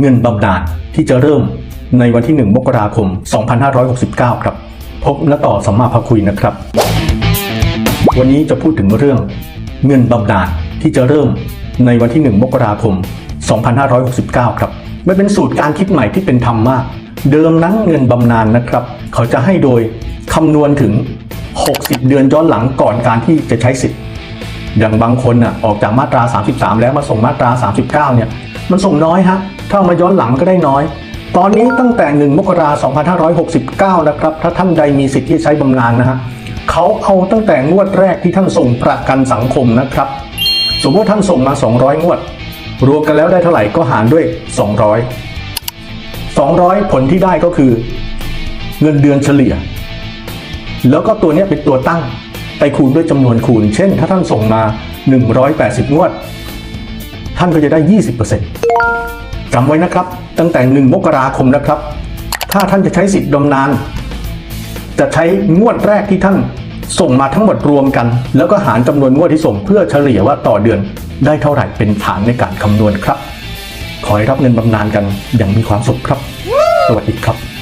เงินบำนาญที่จะเริ่มในวันที่ 1 มกราคม 2569 ครับ พบและต่อสัมมาพาคุยนะครับ วันนี้จะพูดถึงเรื่อง เงินบำนาญที่จะเริ่มในวันที่ 1 มกราคม 2569 ครับมันเป็นสูตรการคิดใหม่ที่เป็นธรรมมาก เดิมนั้นเงินบำนาญนะครับ เขาจะให้โดยคำนวณถึง 60 เดือนย้อนหลังก่อนการที่จะใช้สิทธิ์ อย่างบางคนน่ะออกจากมาตรา 33 แล้วมาส่งมาตรา 39 เนี่ย มันส่งน้อยฮะถ้ามาย้อนหลังก็ได้น้อย ตอนนี้ตั้งแต่ 1 มกราคม 2569 นะครับ ถ้าท่านใดมีสิทธิ์ที่ใช้บำนาญนะฮะเขาเอาตั้งแต่งวดแรกที่ท่านส่งประกันสังคมนะครับ สมมติท่านส่งมา 200 งวด รวมกันแล้วได้เท่าไหร่ก็หารด้วย 200 200 ผลที่ได้ก็คือ เงินเดือนเฉลี่ย แล้วก็ตัวเนี้ยเป็นตัวตั้ง ไปคูณด้วยจำนวนคูณ เช่น ถ้าท่านส่งมา 180 งวด ท่านก็จะได้ 20%จำไว้นะครับ ตั้งแต่ 1 มกราคมนะครับ ถ้าท่านจะใช้สิทธิ์บำนาญจะใช้งวดแรกที่ท่านส่งมาทั้งหมดรวมกัน แล้วก็หารจำนวนงวดที่ส่งเพื่อเฉลี่ยว่าต่อเดือนได้เท่าไหร่เป็นฐานในการคำนวณครับ ขอให้รับเงินบำนาญกันอย่างมีความสุขครับ สวัสดีครับ